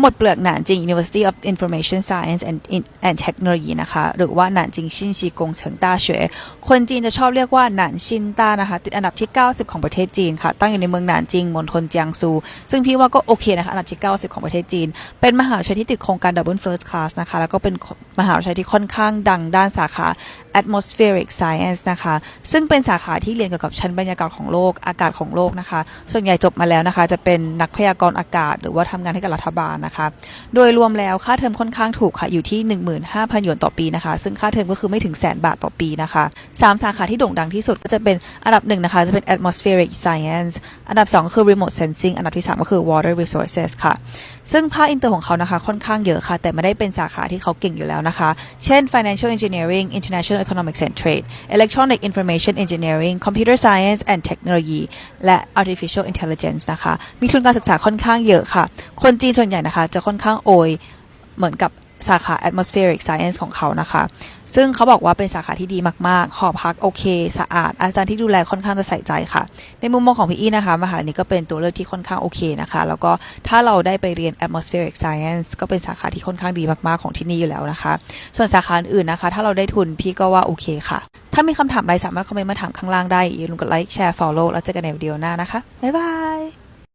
หมดเปลือกหนานจริง University of Information Science and and Technology นะคะ หรือว่าหนานจริงชินชีกงเฉิงต้าเฉวยคนจีนจะชอบเรียกว่าหนานชินต้านะคะ ติดอันดับที่ 90 ของประเทศจีนค่ะ ตั้งอยู่ในเมืองหนานจริงมณฑลเจียงซู ซึ่งพี่ว่าก็โอเคนะคะ อันดับที่ 90 ของประเทศจีน เป็นมหาวิทยาลัยที่ติดโครงการ Double First Class นะคะ แล้วก็เป็นมหาวิทยาลัยที่ค่อนข้างดังด้านสาขา Atmospheric Science นะคะ ซึ่งเป็นสาขาที่เรียนเกี่ยวกับชั้นบรรยากาศของโลก อากาศของโลกนะคะ ส่วนใหญ่จบมาแล้วนะคะ จะเป็นนักพยากรณ์อากาศ หรือว่าทำงานให้กับรัฐบาลนะคะ โดยรวมแล้วค่าเทอมค่อนข้างถูกค่ะอยู่ที่ 15,000หยวนต่อปีนะคะ ซึ่งค่าเทอมก็คือไม่ถึงแสนบาทต่อปีนะคะสามสาขาที่โด่งดังที่สุดก็จะเป็นอันดับหนึ่งนะคะจะเป็น atmospheric science อันดับสองคือ remote sensing อันดับที่สามก็คือ water resources ค่ะ ซึ่งภาคอินเตอร์ของเขานะคะค่อนข้างเยอะค่ะ แต่ไม่ได้เป็นสาขาที่เขาเก่งอยู่แล้วนะคะ เช่น financial engineering international economics and trade electronic information engineering computer science and technology และ artificial intelligence นะคะ มีทุนการศึกษาค่อนข้างเยอะค่ะ คนจีนส่วนใหญ่นะคะจะค่อนข้างโอยเหมือนกับสาขา atmospheric science ของเขานะคะ ซึ่งเขาบอกว่าเป็นสาขาที่ดีมาก ๆ หอพักโอเค สะอาด อาจารย์ที่ดูแลค่อนข้างจะใส่ใจค่ะ ในมุมมองของพี่อี้นะคะ มหาลัยนี้ก็เป็นตัวเลือกที่ค่อนข้างโอเคนะคะ แล้วก็ถ้าเราได้ไปเรียน atmospheric science ก็เป็นสาขาที่ค่อนข้างดีมาก ๆ ของที่นี่อยู่แล้วนะคะ ส่วนสาขาอื่นนะคะ ถ้าเราได้ทุนพี่ก็ว่าโอเคค่ะ ถ้ามีคำถามอะไรสามารถคอมเมนต์มาถามข้างล่างได้อย่าลืมกดไลค์ แชร์ follow แล้วเจอกันในวิดีโอหน้านะคะ บ๊ายบาย